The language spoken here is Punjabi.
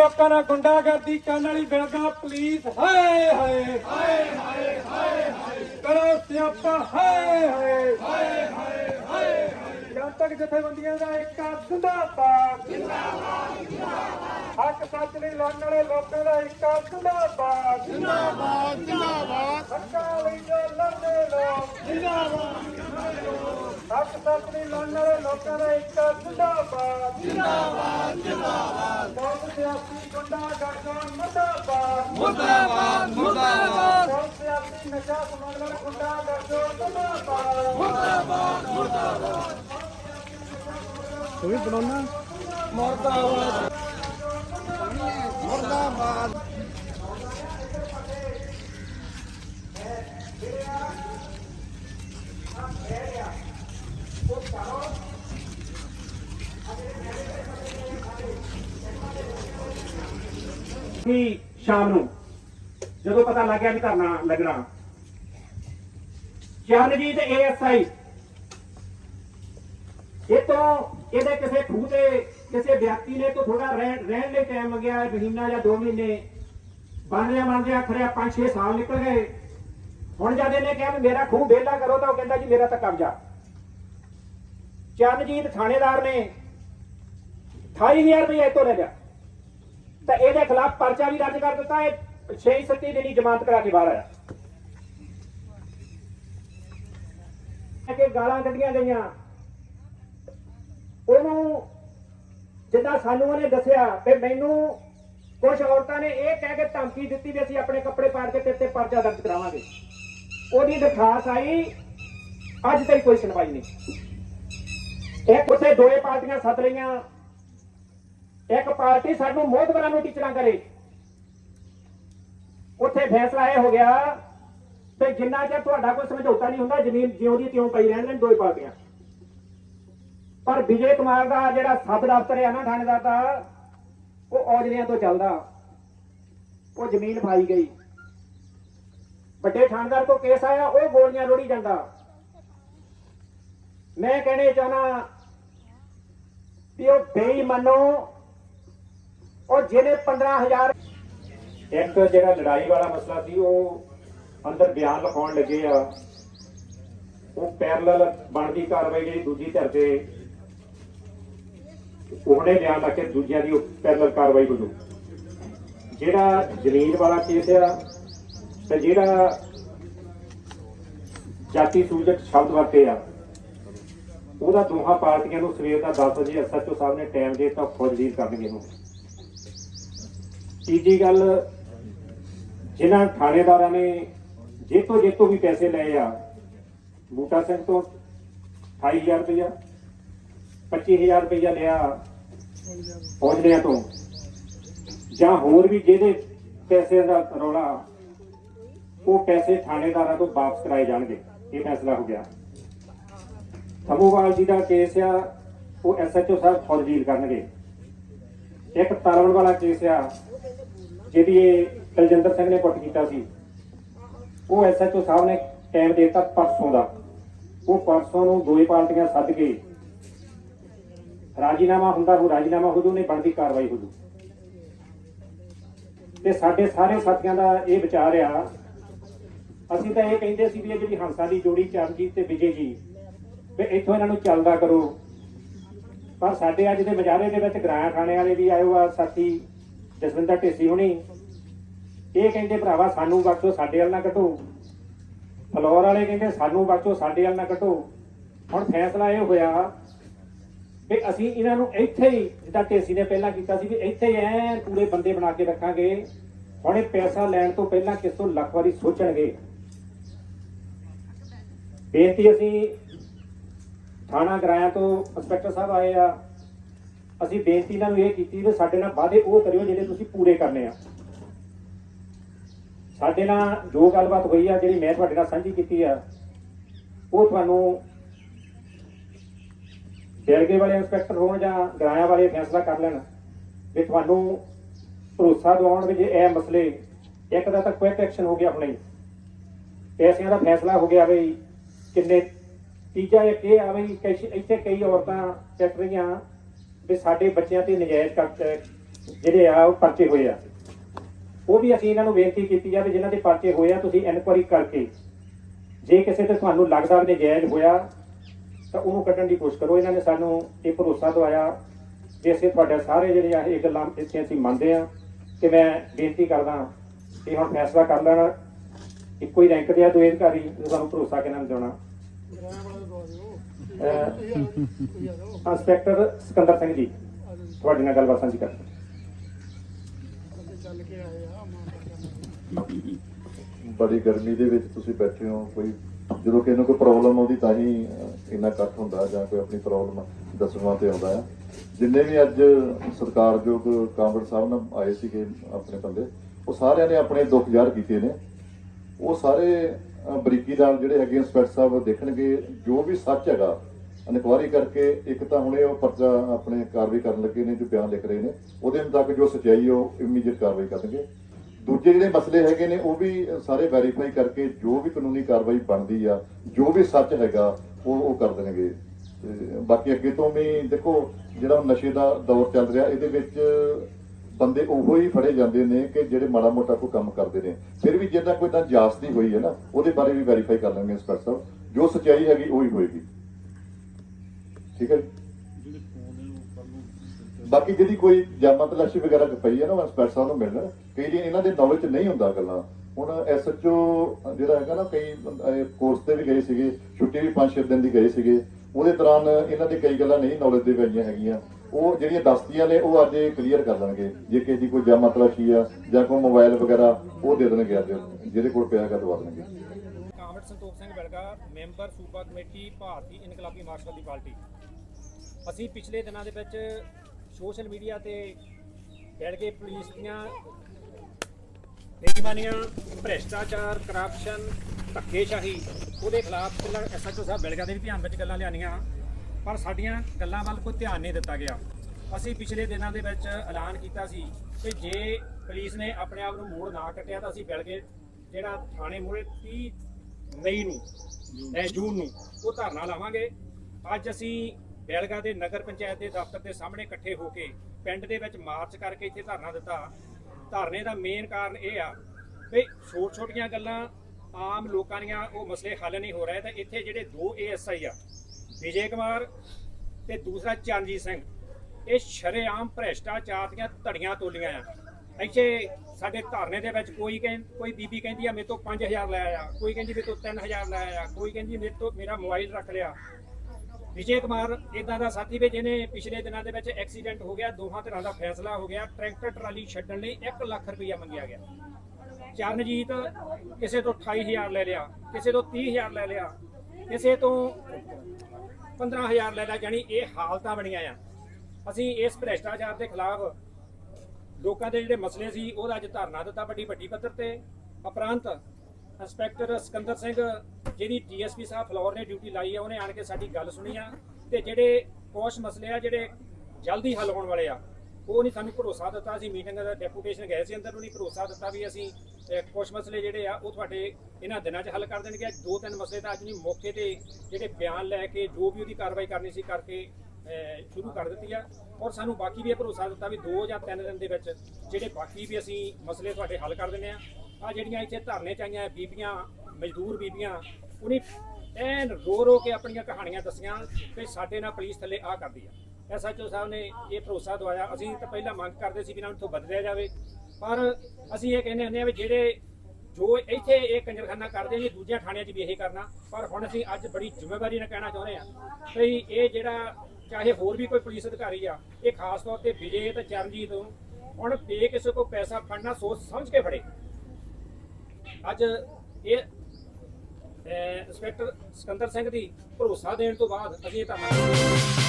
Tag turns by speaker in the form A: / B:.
A: ਲੋਕਾਂ ਨਾਲ ਗੁੰਡਾਗਰਦੀ ਕਰਨ ਵਾਲੀ ਬਿਲਗਾ ਪੁਲਿਸ। ਹਾਏ ਹਾਏ ਹਾਏ ਹਾਏ ਹਾਏ ਕਰੋ ਸਿਆਪਾ। ਹਾਏ ਹਾਏ ਹਾਏ ਹਾਏ। ਹਾਏ ਜਨਤਕ ਜਥੇਬੰਦੀਆਂ ਦਾ ਇੱਕ ਜ਼ਿੰਦਾਬਾਦ। ਜ਼ਿੰਦਾਬਾਦ ਹੱਕ ਸੱਚ ਲਈ ਲੜਨ ਵਾਲੇ ਲੋਕਾਂ ਦਾ ਇੱਕ ਜ਼ਿੰਦਾਬਾਦ।
B: ਜਿੰਦਾਬਾਦ ਜਿੰਦਾਬਾਦ।
A: ਹੱਕਾਂ ਲਈ ਜੋ ਲੜਦੇ ਲੋਕ।
B: ਜਿੰਦਾਬਾਦ।
A: ਹੱਕ ਲਈ ਲੜਨ ਵਾਲੇ ਲੋਕਾਂ ਦਾ ਇੱਕ ਜ਼ਿੰਦਾਬਾਦ।
B: ਜਿੰਦਾਬਾਦ ਜਿੰਦਾਬਾਦ।
A: ਬਹੁਤ ਸਿਆਸੀ ਗੁੰਡਾਗਰਦੀ ਮੁਰਦਾਬਾਦ।
B: ਮੁਰਦਾਬਾਦ ਮੁਰਦਾਬਾਦ।
A: ਬਹੁਤ ਸਿਆਸੀ ਨਸ਼ਾ ਸਮਗਲਰ ਗੁੰਡਾਗਰਦੀ ਮੁਰਦਾਬਾਦ।
B: ਮੁਰਦਾਬਾਦ ਮੁਰਦਾਬਾਦ।
A: ਤੂੰ ਵੀ ਬਣਾਉਣਾ
B: ਮੁਰਦਾਬਾਦ। ਮੁਰਦਾਬਾਦ।
C: ਕਿ ਸ਼ਾਮ ਨੂੰ, ਜਦੋਂ ਪਤਾ ਲੱਗਿਆ ਵੀ ਧਰਨਾ ਲੱਗਣਾ। ਚਰਨਜੀਤ ਏਐਸਆਈ ਇਹ ਤੋਂ ਇਹਦੇ ਕਿਸੇ ਖੂਹ ਤੇ ਕਿਸੇ ਵਿਅਕਤੀ ਨੇ ਤੋਂ ਥੋੜਾ ਰਹਿਣ ਰਹਿਣ ਲਈ ਟਾਈਮ ਮੰਗਿਆ, ਮਹੀਨਾ ਜਾਂ 2 ਮਹੀਨੇ। ਬਣਦਿਆਂ ਬਣਦਿਆਂ ਖਰਿਆ 5-6 ਸਾਲ ਨਿਕਲ ਗਏ। ਹੁਣ ਜਦ ਇਹਨੇ ਕਿਹਾ ਵੀ ਮੇਰਾ ਖੂਹ ਵਿਹਲਾ ਕਰੋ ਤਾਂ ਉਹ ਕਹਿੰਦਾ ਜੀ ਮੇਰਾ ਤਾਂ ਕਬਜ਼ਾ। ਚਰਨਜੀਤ ਥਾਣੇਦਾਰ ਨੇ 28000 ਰੁਪਏ ਇਹ ਤੋਂ ਲੈ ਲਿਆ। ਤਾਂ ਇਹਦੇ ਖਿਲਾਫ ਪਰਚਾ ਵੀ ਦਰਜ ਕਰ ਦਿੱਤਾ, ਇਹ 6-7 ਦਿਨੀ ਜ਼ਮਾਨਤ ਕਰਾ ਕੇ ਬਾਹਰ ਆਇਆ। ਕਿ ਗਾਲਾਂ ਕੱਢੀਆਂ ਗਈਆਂ। ਉਹਨੂੰ ਜਿੱਦਾਂ ਸਾਨੂੰ ਉਹਨੇ ਦੱਸਿਆ ਕਿ ਮੈਨੂੰ ਕੁਝ ਔਰਤਾਂ ਨੇ ਇਹ ਕਹਿ ਕੇ ਧਮਕੀ ਦਿੱਤੀ ਵੀ ਅਸੀਂ ਆਪਣੇ ਕੱਪੜੇ ਪਾੜ ਕੇ ਤੇਰੇ ਤੇ ਪਰਚਾ ਦਰਜ ਕਰਾਵਾਂਗੇ। ਉਹਦੀ ਦਰਖਾਸਤ ਆਈ, ਅੱਜ ਤੱਕ ਕੋਈ ਸੁਣਵਾਈ ਨਹੀਂ। ਇੱਕ ਉੱਥੇ ਦੋਏ ਪਾਰਟੀਆਂ ਸੱਦ ਲਈਆਂ। ਇੱਕ ਪਾਰਟੀ ਸਾਨੂੰ ਮੋਹਤਵਰਾਂ ਨੂੰ ਟੀਚਰਾਂ ਕਰੇ। ਉੱਥੇ ਫੈਸਲਾ ਇਹ ਹੋ ਗਿਆ ਤੇ ਜਿੰਨਾ ਚਿਰ ਤੁਹਾਡਾ ਕੋਈ ਸਮਝੌਤਾ ਨਹੀਂ ਹੁੰਦਾ, ਜ਼ਮੀਨ ਜਿਉਂ ਦੀ ਤਿਉਂ ਪਈ ਰਹਿਣ ਦੇਣ ਦੋਏ ਪਾਰਟੀਆਂ। ਪਰ ਵਿਜੇ ਕੁਮਾਰ ਦਾ ਜਿਹੜਾ ਸਬ ਦਫ਼ਤਰ ਹੈ ਨਾ ਥਾਣੇਦਾਰ ਦਾ, ਉਹ ਔਜਲਿਆਂ ਤੋਂ ਚੱਲਦਾ। ਉਹ ਜ਼ਮੀਨ ਫਾਈ ਗਈ। ਵੱਡੇ ਥਾਣੇਦਾਰ ਤੋਂ ਕੇਸ ਆਇਆ, ਉਹ ਗੋਲੀਆਂ ਰੋੜੀ ਜਾਂਦਾ। ਮੈਂ ਕਹਿਣੇ ਚਾਹਨਾ ਵੀ ਉਹ ਬੇਈਮਾਨੋ, ਉਹ ਜਿਹਨੇ 15000 ਇੱਕ ਜਿਹੜਾ ਲੜਾਈ ਵਾਲਾ ਮਸਲਾ ਸੀ, ਉਹ ਅੰਦਰ ਬਿਆਨ ਲਿਖਾਉਣ ਲੱਗੇ ਆ। ਉਹ ਪੈਰਲਲ ਬਣਦੀ ਕਾਰਵਾਈ ਜਿਹੜੀ ਦੂਜੀ ਧਿਰ ਤੇ, ਉਹਨੇ ਬਿਆਨ ਰੱਖ ਕੇ ਦੂਜਿਆਂ ਦੀ ਪੈਰਲਲ ਕਾਰਵਾਈ ਹੋ ਜੂ ਜਿਹੜਾ ਜ਼ਮੀਨ ਵਾਲਾ ਕੇਸ ਆ, ਤੇ ਜਿਹੜਾ ਜਾਤੀ ਸੂਚਕ ਸ਼ਬਦ ਵਰਤੇ ਆ ਉਹਦਾ ਦੋਹਾਂ ਪਾਰਟੀਆਂ ਨੂੰ ਸਵੇਰ ਦਾ 10 ਵਜੇ ਐਸਐਚਓ ਸਾਹਿਬ ਨੇ ਟਾਈਮ ਦੇ ਦਿੱਤਾ ਖੋਜ ਰੀਡ ਕਰਨਗੇ ਇਹਨੂੰ। ਤੀਜੀ ਗੱਲ, ਜਿਨ੍ਹਾਂ ਥਾਣੇਦਾਰਾਂ ਨੇ ਜੇਤੋਂ ਜੇਤੋਂ ਵੀ ਪੈਸੇ ਲਏ ਆ, ਬੂਟਾ ਸਿੰਘ ਤੋਂ 28000 ਰੁਪਇਆ 25000 ਰੁਪਇਆ ਲਿਆ ਫੌਜੀਆਂ ਤੋਂ। ਜਾਂ ਹੋਰ ਵੀ ਜਿਹਦੇ ਪੈਸੇ ਦਾ ਰੌਲਾ, ਉਹ ਪੈਸੇ ਥਾਣੇਦਾਰਾਂ ਤੋਂ ਵਾਪਸ ਕਰਾਏ ਜਾਣਗੇ, ਇਹ ਫੈਸਲਾ ਹੋ ਗਿਆ। ਥਮੂਵਾਲ ਜੀ ਦਾ ਕੇਸ ਆ, ਉਹ ਐਸਐਚਓ ਸਾਹਿਬ ਖੁਦ ਕਰਨਗੇ। ਇੱਕ ਤਰਵਣ ਵਾਲਾ ਕੇਸ ਆ, ਜਿਹਦੀ ਇਹ ਤਲਜਿੰਦਰ ਸਿੰਘ ਨੇ ਪੁੱਟ ਕੀਤਾ ਸੀ। ਉਹ ਐਸਐਚਓ ਸਾਹਿਬ ਨੇ ਟਾਈਮ ਦੇ ਦਿੱਤਾ ਪਰਸੋਂ ਦਾ। ਉਹ ਪਰਸੋਂ ਨੂੰ ਦੋਏ ਪਾਰਟੀਆਂ ਸੱਦ ਕੇ ਰਾਜੀਨਾਮਾ ਹੁੰਦਾ ਉਹ ਰਾਜੀਨਾਮਾ ਹੋ ਜੂ ਨੇ ਬਣਦੀ ਕਾਰਵਾਈ ਹੋ ਜੂ ਤੇ ਸਾਡੇ ਸਾਰੇ ਸਾਥੀਆਂ ਦਾ ਇਹ ਵਿਚਾਰ ਆ, ਅਸੀਂ ਤਾਂ ਇਹ ਕਹਿੰਦੇ ਸੀ ਵੀ ਇਹ ਜਿਹੜੀ ਹੰਸਾ ਦੀ ਜੋੜੀ ਚਰਨਜੀਤ ਤੇ ਵਿਜੇ ਜੀ ਵੀ ਇੱਥੋਂ ਇਹਨਾਂ ਨੂੰ ਚੱਲਦਾ ਕਰੋ। ਪਰ ਸਾਡੇ ਅੱਜ ਦੇ ਮਜਾਰੇ ਦੇ ਵਿੱਚ ਗ੍ਰਾਂ ਖਾਣੇ ਵਾਲੇ ਵੀ ਆਏ ਹੋਆ ਸਾਥੀ, ਜਸਵਿੰਦਰ ਢੇਸੀ ਹੁਣੀ। ਇਹ ਕਹਿੰਦੇ, ਭਰਾਵਾ, ਸਾਨੂੰ ਬਖਸ਼ੋ ਸਾਡੇ ਵੱਲ ਨਾ ਘਟੋ। ਫਲੋਰ ਵਾਲੇ ਕਹਿੰਦੇ, ਸਾਨੂੰ ਬਖਸ਼ੋ ਸਾਡੇ ਵੱਲ ਨਾ ਘਟੋ। ਹੁਣ ਫੈਸਲਾ ਇਹ ਹੋਇਆ ਵੀ ਅਸੀਂ ਇਹਨਾਂ ਨੂੰ ਇੱਥੇ ਹੀ, ਜਿੱਦਾਂ ਢੇਸੀ ਨੇ ਪਹਿਲਾਂ ਕੀਤਾ ਸੀ, ਵੀ ਇੱਥੇ ਹੀ ਐ ਪੂਰੇ ਬੰਦੇ ਬਣਾ ਕੇ ਰੱਖਾਂਗੇ। ਹੁਣ ਇਹ ਪੈਸਾ ਲੈਣ ਤੋਂ ਪਹਿਲਾਂ ਕਿਸ ਤੋਂ ਲੱਖ ਵਾਰੀ ਸੋਚਣਗੇ। ਬੇਨਤੀ ਅਸੀਂ ਥਾਣਾ ਗਰਾਇਆ ਤੋਂ ਇੰਸਪੈਕਟਰ ਸਾਹਿਬ ਆਏ ਆ। ਅਸੀਂ ਬੇਨਤੀ ਨਾਲ ਨੂੰ ਇਹ ਕੀਤੀ ਵੀ ਸਾਡੇ ਨਾਲ ਵਾਅਦੇ ਉਹ ਕਰਿਓ ਜਿਹੜੇ ਤੁਸੀਂ ਪੂਰੇ ਕਰਨੇ ਆ। ਸਾਡੇ ਨਾਲ ਜੋ ਗੱਲਬਾਤ ਹੋਈ ਆ, ਜਿਹੜੀ ਮੈਂ ਤੁਹਾਡੇ ਨਾਲ ਸਾਂਝੀ ਕੀਤੀ ਆ, ਉਹ ਤੁਹਾਨੂੰ ਡੇਲਗੇ ਵਾਲੇ ਇੰਸਪੈਕਟਰ ਹੋਣ ਜਾਂ ਗਰਾਇਆ ਵਾਲੇ ਫੈਸਲਾ ਕਰ ਲੈਣ ਵੀ ਤੁਹਾਨੂੰ ਭਰੋਸਾ ਦਿਵਾਉਣ ਵੀ ਜੇ ਇਹ ਮਸਲੇ ਇੱਕ ਦਾ ਤਾਂ ਕੁਇਕ ਐਕਸ਼ਨ ਹੋ ਗਿਆ ਆਪਣੇ। ਪੈਸਿਆਂ ਦਾ ਫੈਸਲਾ ਹੋ ਗਿਆ ਵੀ ਕਿੰਨੇ ਤੀਜਾ ਇੱਕ ਇਹ ਆ ਵੀ ਕਈ- ਇੱਥੇ ਕਈ ਔਰਤਾਂ ਚੱਕ ਰਹੀਆਂ ਵੀ ਸਾਡੇ ਬੱਚਿਆਂ ਤੇ ਨਜਾਇਜ਼ ਕਬਜ਼ਾ
D: ਜਿਹੜੇ ਆ ਉਹ ਪਰਚੇ ਹੋਏ ਆ। ਉਹ ਵੀ ਅਸੀਂ ਇਹਨਾਂ ਨੂੰ ਬੇਨਤੀ ਕੀਤੀ ਆ ਵੀ ਜਿਨ੍ਹਾਂ ਦੇ ਪਰਚੇ ਹੋਏ ਆ, ਤੁਸੀਂ ਇਨਕੁਆਇਰੀ ਕਰਕੇ ਜੇ ਕਿਸੇ ਤੇ ਤੁਹਾਨੂੰ ਲੱਗਦਾ ਵੀ ਨਜਾਇਜ਼ ਹੋਇਆ, ਤਾਂ ਉਹਨੂੰ ਕੱਢਣ ਦੀ ਕੋਸ਼ਿਸ਼ ਕਰੋ। ਇਹਨਾਂ ਨੇ ਸਾਨੂੰ ਇਹ ਭਰੋਸਾ ਦਵਾਇਆ ਵੀ ਅਸੀਂ ਤੁਹਾਡੇ ਸਾਰੇ ਜਿਹੜੇ ਆ, ਇਹ ਗੱਲਾਂ ਇੱਥੇ ਅਸੀਂ ਮੰਨਦੇ ਆ ਕਿ ਮੈਂ ਬੇਨਤੀ ਕਰਦਾ ਕਿ ਹੁਣ ਫੈਸਲਾ ਕਰ ਲੈਣਾ। ਇੱਕੋ ਹੀ ਰੈਂਕ ਦੇ ਆ, ਦੋ ਅਧਿਕਾਰੀ, ਤੇ ਤੁਹਾਨੂੰ ਭਰੋਸਾ ਕਿਹਨਾਂ ਨੂੰ ਦੇਣਾ। ਇੰਸਪੈਕਟਰ ਸਿਕੰਦਰ ਸਿੰਘ ਜੀ, ਤੁਹਾਡੇ ਨਾਲ ਗੱਲਬਾਤ ਸਾਂਝੀ ਕਰਦੇ
E: ਬੜੀ ਗਰਮੀ ਦੇ ਵਿੱਚ ਤੁਸੀਂ ਬੈਠੇ ਹੋ, ਕੋਈ ਜਦੋਂ ਕਿਸੇ ਨੂੰ ਕੋਈ ਪ੍ਰੋਬਲਮ ਆਉਂਦੀ ਤਾਂ ਹੀ ਇੰਨਾ ਇਕੱਠ ਹੁੰਦਾ ਜਾਂ ਕੋਈ ਆਪਣੀ ਪ੍ਰੋਬਲਮ ਦੱਸਣ ਵਾਸਤੇ ਆਉਂਦਾ ਆ। ਜਿੰਨੇ ਵੀ ਅੱਜ ਸਰਕਾਰਯੋਗ ਕਾਂਗੜ ਸਾਹਿਬ ਨਾਲ ਆਏ ਸੀਗੇ ਆਪਣੇ ਬੰਦੇ, ਉਹ ਸਾਰਿਆਂ ਨੇ ਆਪਣੇ ਦੁੱਖ ਜ਼ਾਹਰ ਕੀਤੇ ਨੇ। ਉਹ ਸਾਰੇ ਬਰੀਕੀ ਨਾਲ ਜਿਹੜੇ ਹੈਗੇ ਇੰਸਪੈਕਟਰ ਸਾਹਿਬ ਦੇਖਣਗੇ, ਜੋ ਵੀ ਸੱਚ ਹੈਗਾ ਇਨਕੁਆਇਰੀ ਕਰਕੇ ਇੱਕ ਤਾਂ ਹੁਣੇ ਉਹ ਪਰਚਾ ਆਪਣੇ ਕਾਰਵਾਈ ਕਰਨ ਲੱਗੇ ਨੇ ਜੋ ਬਿਆਨ ਲਿਖ ਰਹੇ ਨੇ, ਉਹਦੇ ਮੁਤਾਬਕ ਜੋ ਸਚਾਈ ਉਹ ਇਮੀਡੀਏਟ ਕਾਰਵਾਈ ਕਰਨਗੇ। ਦੂਜੇ ਜਿਹੜੇ ਮਸਲੇ ਹੈਗੇ ਨੇ, ਉਹ ਵੀ ਸਾਰੇ ਵੈਰੀਫਾਈ ਕਰਕੇ ਜੋ ਵੀ ਕਾਨੂੰਨੀ ਕਾਰਵਾਈ ਬਣਦੀ ਆ, ਜੋ ਵੀ ਸੱਚ ਹੈਗਾ, ਉਹ ਉਹ ਕਰ ਦੇਣਗੇ। ਬਾਕੀ ਅੱਗੇ ਤੋਂ ਵੀ ਦੇਖੋ, ਜਿਹੜਾ ਨਸ਼ੇ ਦਾ ਦੌਰ ਚੱਲ ਰਿਹਾ, ਇਹਦੇ ਵਿੱਚ ਬੰਦੇ ਉਹੋ ਹੀ ਫੜੇ ਜਾਂਦੇ ਨੇ ਕਿ ਜਿਹੜੇ ਮਾੜਾ ਮੋਟਾ ਕੋਈ ਕੰਮ ਕਰਦੇ ਨੇ। ਫਿਰ ਵੀ ਜਿਹਦਾ ਕੋਈ ਤਾਂ ਜਾਸਤੀ ਹੋਈ ਹੈ ਨਾ, ਉਹਦੇ ਬਾਰੇ ਵੀ ਵੈਰੀਫਾਈ ਕਰ ਲੈਣਗੇ ਇੰਸਪੈਕਟਰ ਸਾਹਿਬ ਜੋ ਸਚਾਈ ਹੈਗੀ ਉਹੀ ਹੋਏਗੀ। ਠੀਕ ਹੈ ਬਾਕੀ ਜਿਹੜੀ ਕੋਈ ਜਾਮਾ ਤਲਾਸ਼ੀ ਵਗੈਰਾ ਪਈ ਹੈ ਨਾ ਇੰਸਪੈਕਟਰ ਸਾਹਿਬ ਨੂੰ ਮਿਲਣ, ਕਈ ਦਿਨ ਇਹਨਾਂ ਦੇ ਨੌਲੇਜ ਨਹੀਂ ਹੁੰਦਾ ਗੱਲਾਂ। ਹੁਣ ਐਸਐਚਓ ਜਿਹੜਾ ਹੈਗਾ ਨਾ, ਕਈ ਕੋਰਸ ਤੇ ਵੀ ਗਏ ਸੀਗੇ, ਛੁੱਟੀ ਵੀ 5-6 ਦਿਨ ਦੀ ਗਏ ਸੀਗੇ। ਉਹਦੇ ਦੌਰਾਨ ਇਹਨਾਂ ਦੇ ਕਈ ਗੱਲਾਂ ਨਹੀਂ ਨੌਲੇਜ ਦੇ ਪਈਆਂ ਹੈਗੀਆਂ। ਉਹ ਜਿਹੜੀਆਂ ਦਸਤੀਆਂ ਨੇ ਉਹ ਅੱਜ ਕਲੀਅਰ ਕਰ ਲੈਣਗੇ ਜੇ ਕਿਸੇ ਦੀ ਕੋਈ ਜਾਮਾ ਤਲਾਸ਼ੀ ਆ ਜਾਂ ਕੋਈ ਮੋਬਾਈਲ ਵਗੈਰਾ, ਉਹ ਦੇ ਦੇਣਗੇ ਅੱਜ, ਜਿਹਦੇ ਕੋਲ ਪਿਆ ਹੈਗਾ ਦਵਾ ਦੇਣਗੇ
C: ਕਾਮਰੇਡ ਸੰਤੋਖ ਸਿੰਘ ਬਲਗਾ, ਮੈਂਬਰ ਸੂਬਾ ਕਮੇਟੀ, ਭਾਰਤੀ ਇਨਕਲਾਬੀ ਮਾਰਕਸਵਾਦੀ ਪਾਰਟੀ। ਅਸੀਂ ਪਿਛਲੇ ਦਿਨਾਂ ਦੇ ਵਿੱਚ ਸੋਸ਼ਲ ਮੀਡੀਆ ਤੇ ਬੈਠ ਕੇ ਪੁਲਿਸ ਦੀਆਂ ਬੇਈਮਾਨੀਆਂ, ਭ੍ਰਿਸ਼ਟਾਚਾਰ ਕਰਪਸ਼ਨ ਧੱਕੇਸ਼ਾਹੀ, ਉਹਦੇ ਖਿਲਾਫ ਐਸਐਚਓ ਸਾਹਿਬ ਬੈਲਗਾ ਦੇ ਵੀ ਧਿਆਨ ਵਿੱਚ ਗੱਲਾਂ ਲਿਆਨੀਆਂ ਪਰ ਸਾਡੀਆਂ ਗੱਲਾਂ ਵੱਲ ਕੋਈ ਧਿਆਨ ਨਹੀਂ ਦਿੱਤਾ ਗਿਆ। ਅਸੀਂ ਪਿਛਲੇ ਦਿਨਾਂ ਦੇ ਵਿੱਚ ਐਲਾਨ ਕੀਤਾ ਸੀ ਕਿ ਜੇ ਪੁਲਿਸ ਨੇ ਆਪਣੇ ਆਪ ਨੂੰ ਮੋੜ ਨਾ ਕੱਟਿਆ ਤਾਂ ਅਸੀਂ ਬੈਲਗੇ ਜਿਹੜਾ ਥਾਣੇ ਮੂਹਰੇ 30 ਮਈ ਨੂੰ, ਇਹ ਜੂਨ ਨੂੰ ਉਹ ਧਰਨਾ ਲਾਵਾਂਗੇ। ਅੱਜ ਅਸੀਂ ਬੈਲਗਾ ਦੇ ਨਗਰ ਪੰਚਾਇਤ ਦੇ ਦਫ਼ਤਰ ਦੇ ਸਾਹਮਣੇ ਇਕੱਠੇ ਹੋ ਕੇ ਪਿੰਡ ਦੇ ਵਿੱਚ ਮਾਰਚ ਕਰਕੇ ਇੱਥੇ ਧਰਨਾ ਦਿੱਤਾ। ਧਰਨੇ ਦਾ ਮੇਨ ਕਾਰਨ ਇਹ ਆ ਵੀ ਛੋਟ ਛੋਟੀਆਂ ਗੱਲਾਂ ਆਮ ਲੋਕਾਂ ਦੀਆਂ ਉਹ ਮਸਲੇ ਹੱਲ ਨਹੀਂ ਹੋ ਰਹੇ ਤਾਂ ਇੱਥੇ ਜਿਹੜੇ ਦੋ ਏਐਸਆਈ ਆ ਵਿਜੇ ਕੁਮਾਰ ਤੇ ਦੂਸਰਾ ਚਰਨਜੀਤ ਸਿੰਘ। ਇਹ ਸ਼ਰੇਆਮ ਭ੍ਰਿਸ਼ਟਾਚਾਰ ਦੀਆਂ ਧੜੀਆਂ ਤੋਲੀਆਂ ਆ। ਇੱਥੇ ਸਾਡੇ ਧਰਨੇ ਦੇ ਵਿੱਚ ਕੋਈ ਕਹਿੰ, ਕੋਈ ਬੀਬੀ ਕਹਿੰਦੀ ਆ, ਮੇਰੇ ਤੋਂ 5000 ਲੈ ਆਇਆ ਕੋਈ ਕਹਿੰਦੀ, ਮੇਰੇ ਤੋਂ 3000 ਲੈ ਆਇਆ ਕੋਈ ਕਹਿੰਦੀ, ਮੇਰੇ ਤੋਂ, ਮੇਰਾ ਮੋਬਾਈਲ ਰੱਖ ਲਿਆ। ਵਿਜੇ ਕੁਮਾਰ ਇਦਾਂ ਦਾ ਸਾਥੀ ਵੀ ਜਿਹਨੇ ਪਿਛਲੇ ਦਿਨਾਂ ਦੇ ਵਿੱਚ ਐਕਸੀਡੈਂਟ ਹੋ ਗਿਆ, ਦੋਹਾਂ ਤਰ੍ਹਾਂ ਦਾ ਫੈਸਲਾ ਹੋ ਗਿਆ। ਟਰੈਕਟਰ ਟਰਾਲੀ ਛੱਡਣ ਲਈ 1 ਲੱਖ ਰੁਪਈਆ ਮੰਗਿਆ ਗਿਆ। ਚਰਨਜੀਤ ਕਿਸੇ ਤੋਂ 28000 ਲੈ ਲਿਆ, ਕਿਸੇ ਤੋਂ 30000 ਲੈ ਲਿਆ। ਕਿਸੇ ਤੋਂ 15000 ਲੈ ਲਿਆ ਜਾਨੀ ਇਹ ਹਾਲਤਾਂ ਬਣੀਆਂ ਆ। ਅਸੀਂ ਇਸ ਭ੍ਰਿਸ਼ਟਾਚਾਰ ਦੇ ਖਿਲਾਫ ਲੋਕਾਂ ਦੇ ਜਿਹੜੇ ਮਸਲੇ ਸੀ, ਉਹਦਾ ਅੱਜ ਧਰਨਾ ਦਿੱਤਾ ਵੱਡੀ ਵੱਡੀ ਪੱਧਰ ਤੇ। ਉਪਰੰਤ ਇੰਸਪੈਕਟਰ ਸਿਕੰਦਰ ਸਿੰਘ, ਜਿਹਦੀ ਡੀਐਸਪੀ ਸਾਹਿਬ ਫਲੋਰ ਨੇ ਡਿਊਟੀ ਲਾਈ ਆ, ਉਹਨੇ ਆਣ ਕੇ ਸਾਡੀ ਗੱਲ ਸੁਣੀ ਆ। ਤੇ ਜਿਹੜੇ ਕੁਛ ਮਸਲੇ ਆ, ਜਿਹੜੇ ਜਲਦੀ ਹੱਲ ਹੋਣ ਵਾਲੇ ਆ, ਉਹ ਨਹੀਂ ਸਾਨੂੰ ਭਰੋਸਾ ਦਿੱਤਾ। ਅਸੀਂ ਮੀਟਿੰਗ ਦਾ ਡੈਪੂਟੇਸ਼ਨ ਗਏ ਸੀ, ਅੰਦਰ ਉਹ ਨਹੀਂ ਭਰੋਸਾ ਦਿੱਤਾ ਵੀ ਅਸੀਂ ਅਹ, ਕੁਛ ਮਸਲੇ ਜਿਹੜੇ ਆ ਉਹ ਤੁਹਾਡੇ ਇਹਨਾਂ ਦਿਨਾਂ 'ਚ ਹੱਲ ਕਰ ਦੇਣਗੇ। ਦੋ ਤਿੰਨ ਮਸਲੇ ਤਾਂ ਅੱਜ ਨਹੀਂ ਮੌਕੇ ਤੇ ਜਿਹੜੇ ਬਿਆਨ ਲੈ ਕੇ ਜੋ ਵੀ ਉਹਦੀ ਕਾਰਵਾਈ ਕਰਨੀ ਸੀ ਕਰਕੇ ਸ਼ੁਰੂ ਕਰ ਦਿੱਤੀ ਆ। ਔਰ ਸਾਨੂੰ ਬਾਕੀ ਵੀ ਇਹ ਭਰੋਸਾ ਦਿੱਤਾ ਵੀ 2 ਜਾਂ 3 ਦਿਨ ਦੇ ਵਿੱਚ ਜਿਹੜੇ ਬਾਕੀ ਵੀ ਅਸੀਂ ਮਸਲੇ ਤੁਹਾਡੇ ਹੱਲ ਕਰ ਦਿੰਦੇ ਆ। ਆ ਜਿਹੜੀਆਂ ਇੱਥੇ ਧਰਨੇ ਚ ਆਈਆਂ ਬੀਬੀਆਂ ਮਜ਼ਦੂਰ ਬੀਬੀਆਂ ਉਹਨੇ ਐਨ ਰੋ ਰੋ ਕੇ ਆਪਣੀਆਂ ਕਹਾਣੀਆਂ ਦੱਸੀਆਂ ਕਿ ਸਾਡੇ ਨਾਲ ਪੁਲਿਸ ਥੱਲੇ ਆ ਕਰਦੀ ਆ। ਐਸਐਚਓ ਸਾਹਿਬ ਨੇ ਇਹ ਭਰੋਸਾ ਦਵਾਇਆ। ਅਸੀਂ ਤਾਂ ਪਹਿਲਾਂ ਮੰਗ ਕਰਦੇ ਸੀ ਵੀ ਇਹਨਾਂ ਨੂੰ ਇੱਥੋਂ ਬਦਲਿਆ ਜਾਵੇ। ਪਰ ਅਸੀਂ ਇਹ ਕਹਿੰਦੇ ਹੁੰਦੇ ਆ ਵੀ ਜਿਹੜੇ ਜੋ ਇੱਥੇ ਇਹ ਕੰਜਰਖਾਨਾ ਕਰਦੇ ਨੇ, ਦੂਜਿਆਂ ਥਾਣਿਆਂ 'ਚ ਵੀ ਇਹੀ ਕਰਨਾ। ਪਰ ਹੁਣ ਅਸੀਂ ਅੱਜ ਬੜੀ ਜ਼ਿੰਮੇਵਾਰੀ ਨਾਲ ਕਹਿਣਾ ਚਾਹੁੰਦੇ ਆ ਵੀ ਇਹ ਜਿਹੜਾ ਚਾਹੇ ਹੋਰ ਵੀ ਕੋਈ ਪੁਲਿਸ ਅਧਿਕਾਰੀ ਆ, ਇਹ ਖਾਸ ਤੌਰ ਤੇ ਵਿਜੇ ਤੇ ਚਰਨਜੀਤ ਨੂੰ ਹੁਣ ਬੇ ਕਿਸੇ ਕੋ ਪੈਸਾ ਫੜਨਾ ਸੋਚ ਸਮਝ ਕੇ ਫੜੇ। ਅੱਜ ਇਹ ਇੰਸਪੈਕਟਰ ਸਿਕੰਦਰ ਸਿੰਘ ਦੀ ਭਰੋਸਾ ਦੇਣ ਤੋਂ ਬਾਅਦ ਅਸੀਂ ਇਹ ਧਰਨਾ